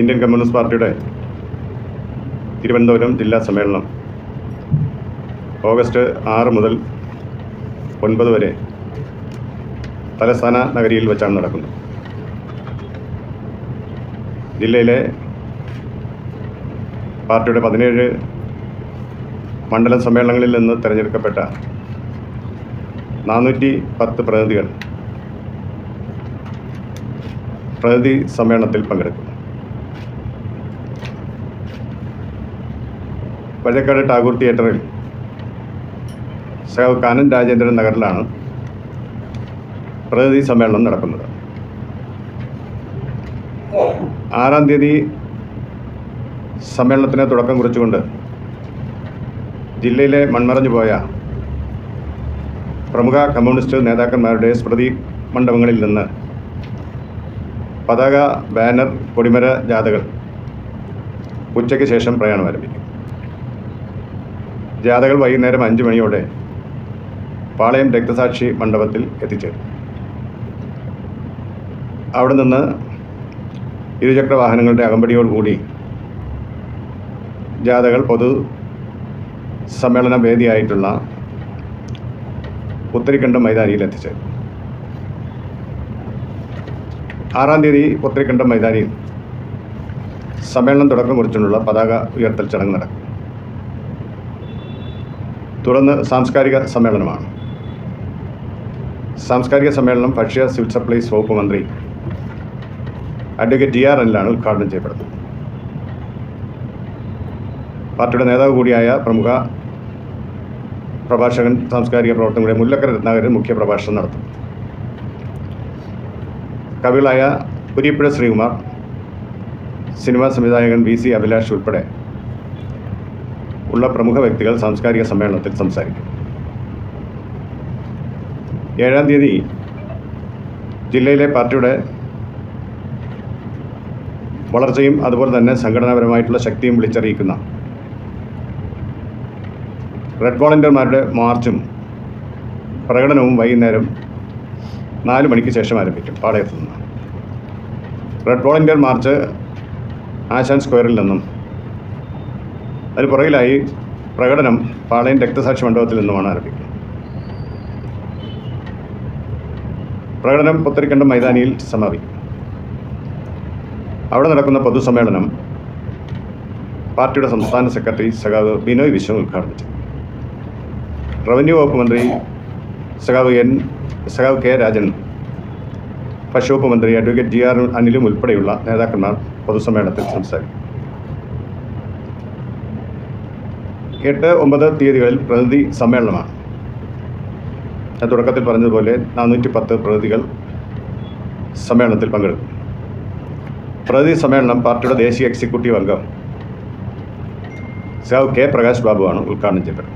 Indian communist പാർട്ടിയുടെ തിരുവനന്തപുരം ജില്ലാ സമ്മേളനം ഓഗസ്റ്റ് ആറ് മുതൽ ഒൻപത് വരെ തലസ്ഥാന നഗരിയിൽ വെച്ചാണ് നടക്കുന്നത്. ജില്ലയിലെ പാർട്ടിയുടെ പതിനേഴ് മണ്ഡല സമ്മേളനങ്ങളിൽ നിന്ന് തിരഞ്ഞെടുക്കപ്പെട്ട നാനൂറ്റി പത്ത് പ്രതിനിധികൾ പ്രതിനിധി സമ്മേളനത്തിൽ പങ്കെടുക്കും. വഴക്കാട് ടാഗോർ തിയേറ്ററിൽ സഹ കാനൻ രാജേന്ദ്രൻ നഗറിലാണ് പ്രതിനിധി സമ്മേളനം നടക്കുന്നത്. ആറാം തീയതി സമ്മേളനത്തിന് തുടക്കം കുറിച്ചുകൊണ്ട് ജില്ലയിലെ മൺമറഞ്ഞു പോയ പ്രമുഖ കമ്മ്യൂണിസ്റ്റ് നേതാക്കന്മാരുടെ സ്മൃതി മണ്ഡപങ്ങളിൽ നിന്ന് പതാക ബാനർ കൊടിമര ജാഥകൾ ഉച്ചയ്ക്ക് ശേഷം പ്രയാണം ആരംഭിക്കും. ജാഥകൾ വൈകുന്നേരം അഞ്ച് മണിയോടെ പാളയം രക്തസാക്ഷി മണ്ഡപത്തിൽ എത്തിച്ചേരും. അവിടെ നിന്ന് ഇരുചക്ര വാഹനങ്ങളുടെ അകമ്പടിയോടുകൂടി ജാഥകൾ പൊതു സമ്മേളന വേദിയായിട്ടുള്ള പുത്തരിക്കണ്ടം മൈതാനിയിൽ എത്തിച്ചേരും. ആറാം തീയതി പുത്തരിക്കണ്ടം മൈതാനിയിൽ സമ്മേളനം തുടക്കം കുറിച്ചുള്ള പതാക ഉയർത്തൽ ചടങ്ങ് നടക്കും. തുടർന്ന് സാംസ്കാരിക സമ്മേളനമാണ്. സാംസ്കാരിക സമ്മേളനം ഭക്ഷ്യ സിവിൽ സപ്ലൈസ് വകുപ്പ് മന്ത്രി അഡ്വക്കേറ്റ് ജി ആർ അനിലാണ് ഉദ്ഘാടനം ചെയ്യപ്പെടുന്നത്. പാർട്ടിയുടെ നേതാവ് കൂടിയായ പ്രമുഖ പ്രഭാഷകൻ സാംസ്കാരിക പ്രവർത്തകരുടെ മുല്ലക്കര രത്നാകരൻ മുഖ്യ പ്രഭാഷണം നടത്തും. കവികളായ പുരിപ്പുഴ ശ്രീകുമാർ സിനിമാ സംവിധായകൻ വി സി അഭിലാഷ് ഉൾപ്പെടെ ഉള്ള പ്രമുഖ വ്യക്തികൾ സാംസ്കാരിക സമ്മേളനത്തിൽ സംസാരിക്കും. ഏഴാം തീയതി ജില്ലയിലെ പാർട്ടിയുടെ വളർച്ചയും അതുപോലെ തന്നെ സംഘടനാപരമായിട്ടുള്ള ശക്തിയും വിളിച്ചറിയിക്കുന്ന റെഡ് വോളണ്ടിയർമാരുടെ മാർച്ചും പ്രകടനവും വൈകുന്നേരം നാല് മണിക്ക് ശേഷം ആരംഭിക്കും പാളയത്തു നിന്ന്. റെഡ് വോളണ്ടിയർ മാർച്ച് ആശാൻ സ്ക്വയറിൽ നിന്നും അതിന് പുറകിലായി പ്രകടനം പാളയം രക്തസാക്ഷി മണ്ഡപത്തിൽ നിന്നുമാണ് ആരംഭിക്കുന്നത്. പ്രകടനം പുത്തരിക്കണ്ട മൈതാനിയിൽ സമാപിക്കും. അവിടെ നടക്കുന്ന പൊതുസമ്മേളനം പാർട്ടിയുടെ സംസ്ഥാന സെക്രട്ടറി സഖാവ് ബിനോയ് വിശ്വം ഉദ്ഘാടനം ചെയ്തു. റവന്യൂ വകുപ്പ് മന്ത്രി സഖാവ് എൻ സഖാവ് കെ രാജൻ ഭക്ഷ്യവകുപ്പ് മന്ത്രി അഡ്വക്കേറ്റ് ജി ആർ അനിലും ഉൾപ്പെടെയുള്ള നേതാക്കന്മാർ പൊതുസമ്മേളനത്തിൽ സംസാരിക്കും. എട്ട് ഒമ്പത് തീയതികളിൽ പ്രകൃതി സമ്മേളനമാണ്. ഞാൻ തുടക്കത്തിൽ പറഞ്ഞതുപോലെ നാനൂറ്റി പത്ത് പ്രതികൾ സമ്മേളനത്തിൽ പങ്കെടുക്കും. പ്രതി സമ്മേളനം പാർട്ടിയുടെ ദേശീയ എക്സിക്യൂട്ടീവ് അംഗം സാവ് കെ പ്രകാശ് ബാബുവാണ് ഉദ്ഘാടനം ചെയ്തത്.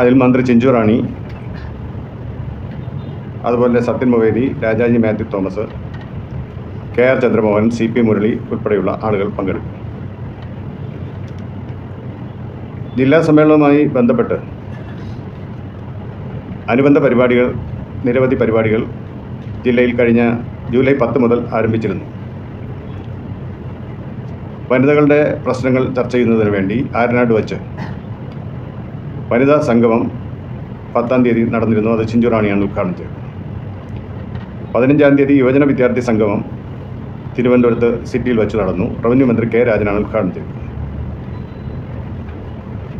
അതിൽ മന്ത്രി ചിഞ്ചു റാണി അതുപോലെ Sathyan മൊവേദി Rajaji Mathew Thomas K R Chandramohan C P Murali ഉൾപ്പെടെയുള്ള ആളുകൾ പങ്കെടുക്കും. ജില്ലാ സമ്മേളനവുമായി ബന്ധപ്പെട്ട് അനുബന്ധ പരിപാടികൾ നിരവധി പരിപാടികൾ ജില്ലയിൽ കഴിഞ്ഞ ജൂലൈ പത്ത് മുതൽ ആരംഭിച്ചിരുന്നു. വനിതകളുടെ പ്രശ്നങ്ങൾ ചർച്ച ചെയ്യുന്നതിന് വേണ്ടി ആരനാട് വച്ച് വനിതാ സംഗമം പത്താം തീയതി നടന്നിരുന്നു. അത് ചിഞ്ചുറാണിയാണ് ഉദ്ഘാടനം ചെയ്തത്. പതിനഞ്ചാം തീയതി യുവജന വിദ്യാർത്ഥി സംഗമം തിരുവനന്തപുരത്ത് സിറ്റിയിൽ വെച്ച് നടന്നു. റവന്യൂ മന്ത്രി കെ രാജനാണ് ഉദ്ഘാടനം ചെയ്തത്.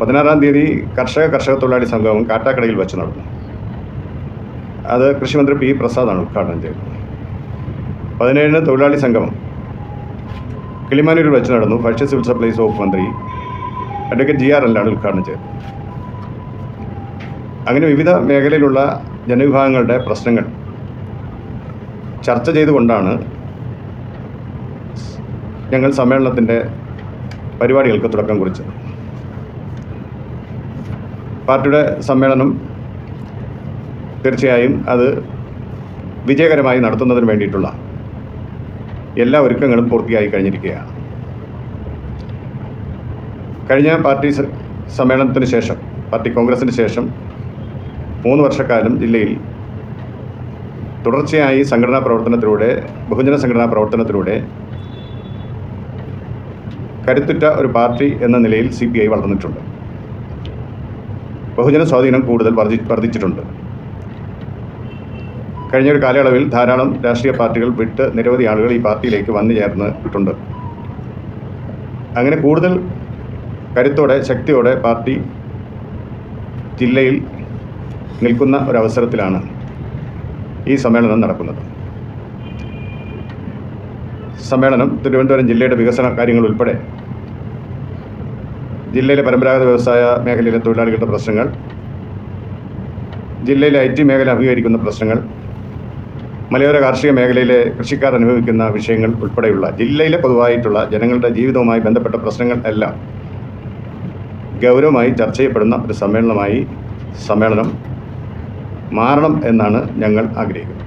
പതിനാറാം തീയതി കർഷക കർഷക തൊഴിലാളി സംഗമം കാട്ടാക്കടയിൽ വെച്ച് നടന്നു. അത് കൃഷിമന്ത്രി പി പ്രസാദാണ് ഉദ്ഘാടനം ചെയ്തത്. പതിനേഴിന് തൊഴിലാളി സംഗമം കിളിമാനൂരിൽ വെച്ച് നടന്നു. ഭക്ഷ്യ സിവിൽ സപ്ലൈസ് വകുപ്പ് മന്ത്രി അഡ്വക്കേറ്റ് ജി ആർ എല്ലാണ് ഉദ്ഘാടനം ചെയ്തത് അങ്ങനെ വിവിധ മേഖലയിലുള്ള ജനവിഭാഗങ്ങളുടെ പ്രശ്നങ്ങൾ ചർച്ച ചെയ്തുകൊണ്ടാണ് ഞങ്ങൾ സമ്മേളനത്തിന്റെ പരിപാടികൾക്ക് തുടക്കം കുറിച്ചത്. പാർട്ടിയുടെ സമ്മേളനം തീർച്ചയായും അത് വിജയകരമായി നടത്തുന്നതിന് വേണ്ടിയിട്ടുള്ള എല്ലാ ഒരുക്കങ്ങളും പൂർത്തിയായി കഴിഞ്ഞിരിക്കുകയാണ്. കഴിഞ്ഞ പാർട്ടി സമ്മേളനത്തിന് ശേഷം പാർട്ടി കോൺഗ്രസിന് ശേഷം മൂന്ന് വർഷക്കാലം ജില്ലയിൽ തുടർച്ചയായി സംഘടനാ പ്രവർത്തനത്തിലൂടെ ബഹുജന സംഘടനാ പ്രവർത്തനത്തിലൂടെ കരുത്തുറ്റ ഒരു പാർട്ടി എന്ന നിലയിൽ സി പി ഐ വളർന്നിട്ടുണ്ട്. ബഹുജന സ്വാധീനം കൂടുതൽ വർദ്ധി വർദ്ധിച്ചിട്ടുണ്ട് കഴിഞ്ഞൊരു കാലയളവിൽ ധാരാളം രാഷ്ട്രീയ പാർട്ടികൾ വിട്ട് നിരവധി ആളുകൾ ഈ പാർട്ടിയിലേക്ക് വന്നു ചേർന്നിട്ടുണ്ട്. അങ്ങനെ കൂടുതൽ കരുത്തോടെ ശക്തിയോടെ പാർട്ടി ജില്ലയിൽ നിൽക്കുന്ന ഒരവസരത്തിലാണ് ഈ സമ്മേളനം നടക്കുന്നത്. സമ്മേളനം തിരുവനന്തപുരം ജില്ലയുടെ വികസന കാര്യങ്ങൾ ഉൾപ്പെടെ ജില്ലയിലെ പരമ്പരാഗത വ്യവസായ മേഖലയിലെ തൊഴിലാളികളുടെ പ്രശ്നങ്ങൾ ജില്ലയിലെ ഐ ടി മേഖല അഭിമുഖീകരിക്കുന്ന പ്രശ്നങ്ങൾ മലയോര കാർഷിക മേഖലയിലെ കൃഷിക്കാർ അനുഭവിക്കുന്ന വിഷയങ്ങൾ ഉൾപ്പെടെയുള്ള ജില്ലയിലെ പൊതുവായിട്ടുള്ള ജനങ്ങളുടെ ജീവിതവുമായി ബന്ധപ്പെട്ട പ്രശ്നങ്ങൾ എല്ലാം ഗൗരവമായി ചർച്ച ചെയ്യപ്പെടുന്ന ഒരു സമ്മേളനമായി സമ്മേളനം മാറണം എന്നാണ് ഞങ്ങൾ ആഗ്രഹിക്കുന്നത്.